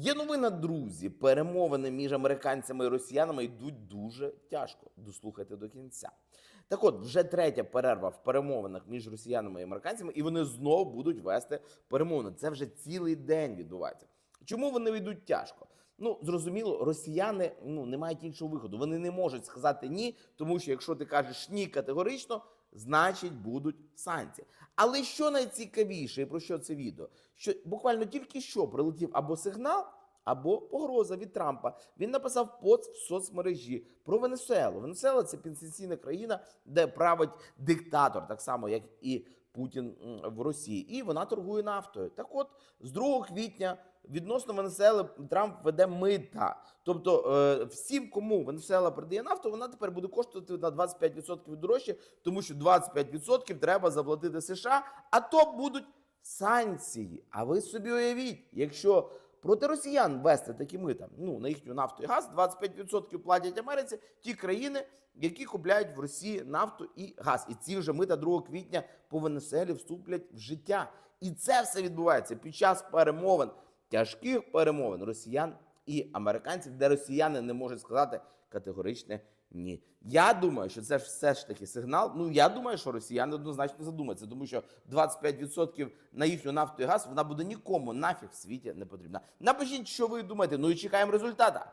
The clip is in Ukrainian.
Є новина, друзі. Перемовини між американцями і росіянами йдуть дуже тяжко. Дослухайте до кінця. Так от, вже третя перерва в перемовинах між росіянами і американцями, і вони знову будуть вести перемовини. Це вже цілий день відбувається. Чому вони йдуть тяжко? Ну зрозуміло, росіяни ну не мають іншого виходу. Вони не можуть сказати ні, тому що якщо ти кажеш ні категорично, значить будуть санкції. Але що найцікавіше, і про що це відео? Що буквально тільки що прилетів або сигнал, або погроза від Трампа. Він написав пост в соцмережі про Венесуелу. Венесуела це пенсійна країна, де править диктатор, так само як і Путін в Росії, і вона торгує нафтою. Так, от з 2 квітня відносно Венесуели Трамп веде мита. Тобто е, всім, кому Венесуела продає нафту, вона тепер буде коштувати на 25% дорожче, тому що 25% треба заплатити США, а то будуть санкції. А ви собі уявіть, якщо проти росіян вести такі мита, ну на їхню нафту і газ, 25% платять Америці, ті країни, які купляють в Росії нафту і газ. І ці вже мита 2 квітня по Венесуелі вступлять в життя. І це все відбувається під час перемовин, тяжких перемовин росіян і американців, де росіяни не можуть сказати категоричне ні. Я думаю, що це ж все ж таки сигнал. Ну я думаю, що росіяни однозначно задумаються, тому що 25% на їхню нафту і газ вона буде нікому нафіг в світі не потрібна. Напишіть, що ви думаєте. Ну і чекаємо результата.